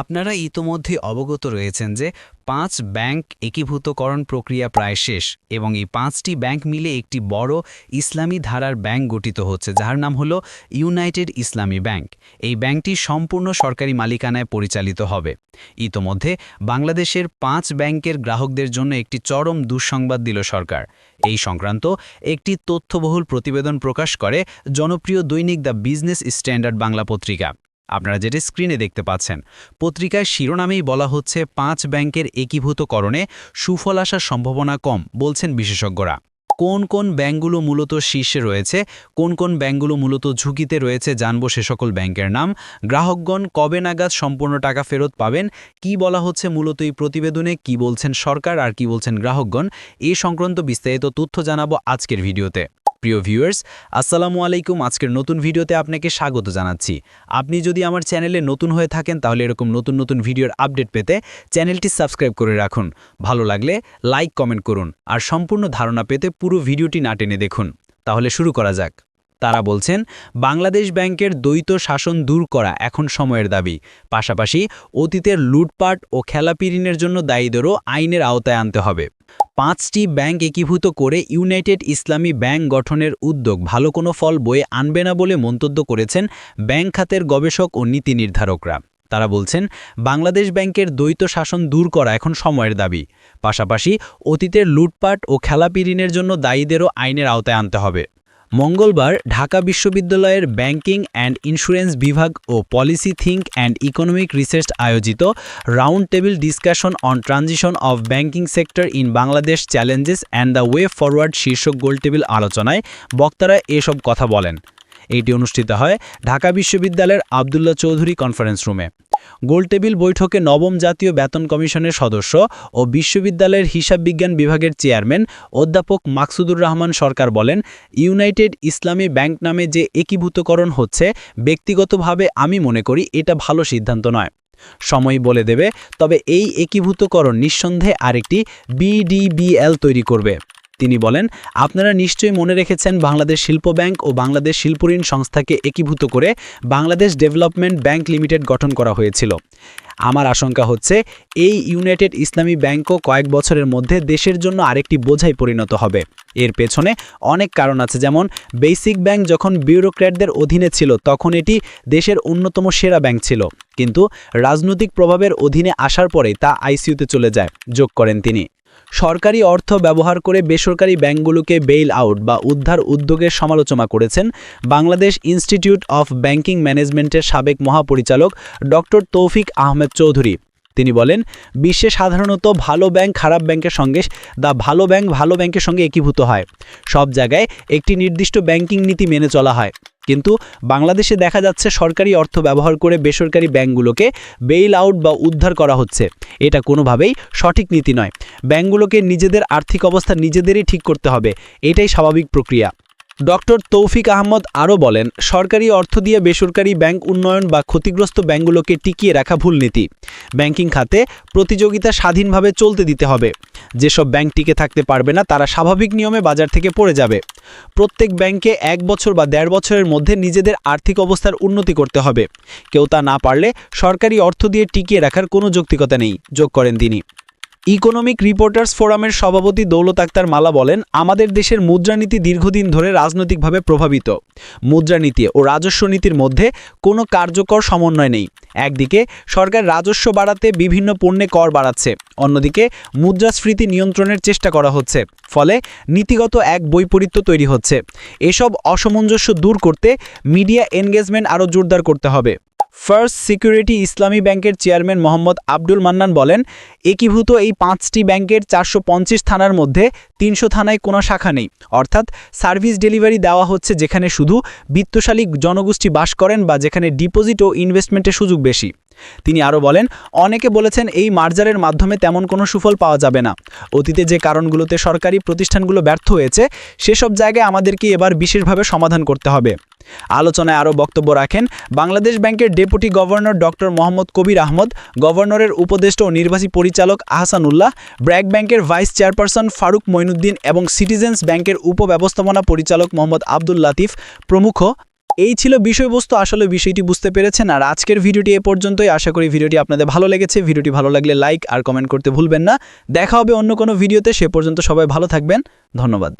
আপনারা ইতোমধ্যে অবগত রয়েছেন যে পাঁচ ব্যাংক একীভূতকরণ প্রক্রিয়া প্রায় শেষ এবং এই পাঁচটি ব্যাংক মিলে একটি বড় ইসলামী ধারার ব্যাংক গঠিত হচ্ছে, যার নাম হলো ইউনাইটেড ইসলামী ব্যাংক। এই ব্যাংকটি সম্পূর্ণ সরকারি মালিকানায় পরিচালিত হবে। ইতোমধ্যে বাংলাদেশের পাঁচ ব্যাংকের গ্রাহকদের জন্য একটি চরম দুঃসংবাদ দিল সরকার। এই সংক্রান্ত একটি তথ্যবহুল প্রতিবেদন প্রকাশ করে জনপ্রিয় দৈনিক দ্য বিজনেস স্ট্যান্ডার্ড বাংলা পত্রিকা। আপনারা যেটি স্ক্রিনে দেখতে পাচ্ছেন, পত্রিকায় শিরোনামেই বলা হচ্ছে পাঁচ ব্যাংকের একীভূতকরণে সুফল আসার সম্ভাবনা কম, বলছেন বিশেষজ্ঞরা। কোন কোন ব্যাংকগুলো মূলত শীর্ষে রয়েছে, কোন কোন ব্যাংকগুলো মূলত ঝুঁকিতে রয়েছে জানব সে সকল ব্যাংকের নাম। গ্রাহকগণ কবে নাগাদ সম্পূর্ণ টাকা ফেরত পাবেন, কি বলা হচ্ছে মূলত এই প্রতিবেদনে, কি বলছেন সরকার আর কি বলছেন গ্রাহকগণ, এ সংক্রান্ত বিস্তারিত তথ্য জানাব আজকের ভিডিওতে। প্রিয় ভিউয়ার্স আসসালামু আলাইকুম। আজকের নতুন ভিডিওতে আপনাকে স্বাগত জানাচ্ছি। আপনি যদি আমার চ্যানেলে নতুন হয়ে থাকেন, তাহলে এরকম নতুন নতুন ভিডিওর আপডেট পেতে চ্যানেলটি সাবস্ক্রাইব করে রাখুন। ভালো লাগলে লাইক, কমেন্ট করুন। আর সম্পূর্ণ ধারণা পেতে পুরো ভিডিওটি না টেনে দেখুন। তাহলে শুরু করা যাক। তারা বলছেন, বাংলাদেশ ব্যাংকের দ্বৈত শাসন দূর করা এখন সময়ের দাবি। পাশাপাশি অতীতের লুটপাট ও খেলাপি ঋণের জন্য দায়ীদেরও আইনের আওতায় আনতে হবে। পাঁচটি ব্যাংক একীভূত করে ইউনাইটেড ইসলামী ব্যাংক গঠনের উদ্যোগ ভালো কোনো ফল বয়ে আনবে না বলে মন্তব্য করেছেন ব্যাংক খাতের গবেষক ও নীতি নির্ধারকরা। তারা বলছেন, বাংলাদেশ ব্যাংকের দ্বৈত শাসন দূর করা এখন সময়ের দাবি। পাশাপাশি অতীতের লুটপাট ও খেলাপি ঋণের জন্য দায়ীদেরও আইনের আওতায় আনতে হবে। মঙ্গলবার ঢাকা বিশ্ববিদ্যালয়ের ব্যাংকিং অ্যান্ড ইন্স্যুরেন্স বিভাগ ও policy think and economic research আয়োজিত round table discussion on transition of banking sector in Bangladesh challenges and the way forward শীর্ষক গোলটেবিল আলোচনায় বক্তারা এসব কথা বলেন। এটি অনুষ্ঠিত হয় ঢাকা বিশ্ববিদ্যালয়ের আবদুল্লাহ চৌধুরী কনফারেন্স রুমে। গোলটেবিল বৈঠকে নবম জাতীয় বেতন কমিশনের সদস্য ও বিশ্ববিদ্যালয়ের হিসাব বিজ্ঞান বিভাগের চেয়ারম্যান অধ্যাপক মাকসুদুর রহমান সরকার বলেন, ইউনাইটেড ইসলামী ব্যাংক নামে যে একীভূতকরণ হচ্ছে, ব্যক্তিগতভাবে আমি মনে করি এটা ভালো সিদ্ধান্ত নয়। সময় বলে দেবে, তবে এই একীভূতকরণ নিঃসন্দেহে আরেকটি বিডিবিএল তৈরি করবে। তিনি বলেন, আপনারা নিশ্চয়ই মনে রেখেছেন বাংলাদেশ শিল্প ব্যাংক ও বাংলাদেশ শিল্পঋণ সংস্থাকে একীভূত করে বাংলাদেশ ডেভেলপমেন্ট ব্যাংক লিমিটেড গঠন করা হয়েছিল। আমার আশঙ্কা হচ্ছে, এই ইউনাইটেড ইসলামী ব্যাংকও কয়েক বছরের মধ্যে দেশের জন্য আরেকটি বোঝাই পরিণত হবে। এর পেছনে অনেক কারণ আছে, যেমন বেসিক ব্যাংক যখন বিউরোক্র্যাটদের অধীনে ছিল, তখন এটি দেশের অন্যতম সেরা ব্যাংক ছিল। কিন্তু রাজনৈতিক প্রভাবের অধীনে আসার পরেই তা আইসিইউতে চলে যায়। যোগ করেন তিনি। সরকারি অর্থ ব্যবহার করে বেসরকারি ব্যাংকগুলোকে বেইল আউট বা উদ্ধার উদ্যোগের সমালোচনা করেছেন বাংলাদেশ ইনস্টিটিউট অফ ব্যাংকিং ম্যানেজমেন্টের সাবেক মহাপরিচালক ডক্টর তৌফিক আহমেদ চৌধুরী। তিনি বলেন, বিশ্বে সাধারণত ভালো ব্যাংক খারাপ ব্যাংকের সঙ্গে দা ভালো ব্যাংক ভালো ব্যাংকের সঙ্গে একীভূত হয়। সব জায়গায় একটি নির্দিষ্ট ব্যাংকিং নীতি মেনে চলা হয়। কিন্তু বাংলাদেশে দেখা যাচ্ছে সরকারি অর্থ ব্যবহার করে বেসরকারি ব্যাংকগুলোকে বেইল আউট বা উদ্ধার করা হচ্ছে। এটা কোনোভাবেই সঠিক নীতি নয়। ব্যাংকগুলোকে নিজেদের আর্থিক অবস্থা নিজেদেরই ঠিক করতে হবে। এটাই স্বাভাবিক প্রক্রিয়া। ডক্টর তৌফিক আহমদ আরও বলেন, সরকারি অর্থ দিয়ে বেসরকারি ব্যাংক উন্নয়ন বা ক্ষতিগ্রস্ত ব্যাংকগুলোকে টিকিয়ে রাখা ভুল নীতি। ব্যাংকিং খাতে প্রতিযোগিতা স্বাধীনভাবে চলতে দিতে হবে। যেসব ব্যাংক টিকে থাকতে পারবে না, তারা স্বাভাবিক নিয়মে বাজার থেকে পড়ে যাবে। প্রত্যেক ব্যাংকে এক বছর বা দেড় বছরের মধ্যে নিজেদের আর্থিক অবস্থার উন্নতি করতে হবে। কেউ তা না পারলে সরকারি অর্থ দিয়ে টিকিয়ে রাখার কোনো যৌক্তিকতা নেই, যোগ করেন তিনি। ইকোনমিক রিপোর্টার্স ফোরামের সভাপতি দৌলত আক্তার মালা বলেন, আমাদের দেশের মুদ্রানীতি দীর্ঘদিন ধরে রাজনৈতিকভাবে প্রভাবিত। মুদ্রানীতি ও রাজস্ব নীতির মধ্যে কোনো কার্যকর সমন্বয় নেই। একদিকে, সরকার রাজস্ব বাড়াতে বিভিন্ন পণ্যে কর বাড়াচ্ছে। অন্যদিকে, মুদ্রাস্ফীতি নিয়ন্ত্রণের চেষ্টা করা হচ্ছে। ফলে নীতিগত এক বৈপরীত্য তৈরি হচ্ছে। এসব অসামঞ্জস্য দূর করতে মিডিয়া এনগেজমেন্ট আরও জোরদার করতে হবে। ফার্স্ট সিকিউরিটি ইসলামী ব্যাংকের চেয়ারম্যান মোহাম্মদ আব্দুল মান্নান বলেন, একীভূত এই পাঁচটি ব্যাংকের চারশো পঞ্চাশ থানার মধ্যে তিনশো থানায় কোনো শাখা নেই। অর্থাৎ সার্ভিস ডেলিভারি দেওয়া হচ্ছে যেখানে শুধু বিত্তশালী জনগোষ্ঠী বাস করেন বা যেখানে ডিপোজিট ও ইনভেস্টমেন্টের সুযোগ বেশি। তিনি আরও বলেন, অনেকে বলেছেন এই মার্জারের মাধ্যমে তেমন কোনো সুফল পাওয়া যাবে না। অতীতে যে কারণগুলোতে সরকারি প্রতিষ্ঠানগুলো ব্যর্থ হয়েছে, সেসব জায়গায় আমাদেরকে এবার বিশেষভাবে সমাধান করতে হবে। আলোচনায় আরও বক্তব্য রাখেন বাংলাদেশ ব্যাংকের deputy governor doctor Mohammad Kabir Ahmad, গভর্নরের উপদেষ্টা ও নির্বাহী পরিচালক আহসানুল্লাহ, ব্র্যাক ব্যাংকের ভাইস চেয়ারপারসন ফারুক মইনুদ্দিন এবং সিটিজেন্স ব্যাংকের উপব্যবস্থাপনা পরিচালক মোহাম্মদ আব্দুল লাতিফ প্রমুখ। এই ছিল বিষয়বস্তু, আসলে বিষয়টি বুঝতে পেরেছেন। আর আজকের ভিডিওটি এ পর্যন্তই। আশা করি ভিডিওটি আপনাদের ভালো লেগেছে। ভিডিওটি ভালো লাগলে লাইক আর কমেন্ট করতে ভুলবেন না। দেখা হবে অন্য কোনো ভিডিওতে। সে পর্যন্ত সবাই ভালো থাকবেন। ধন্যবাদ।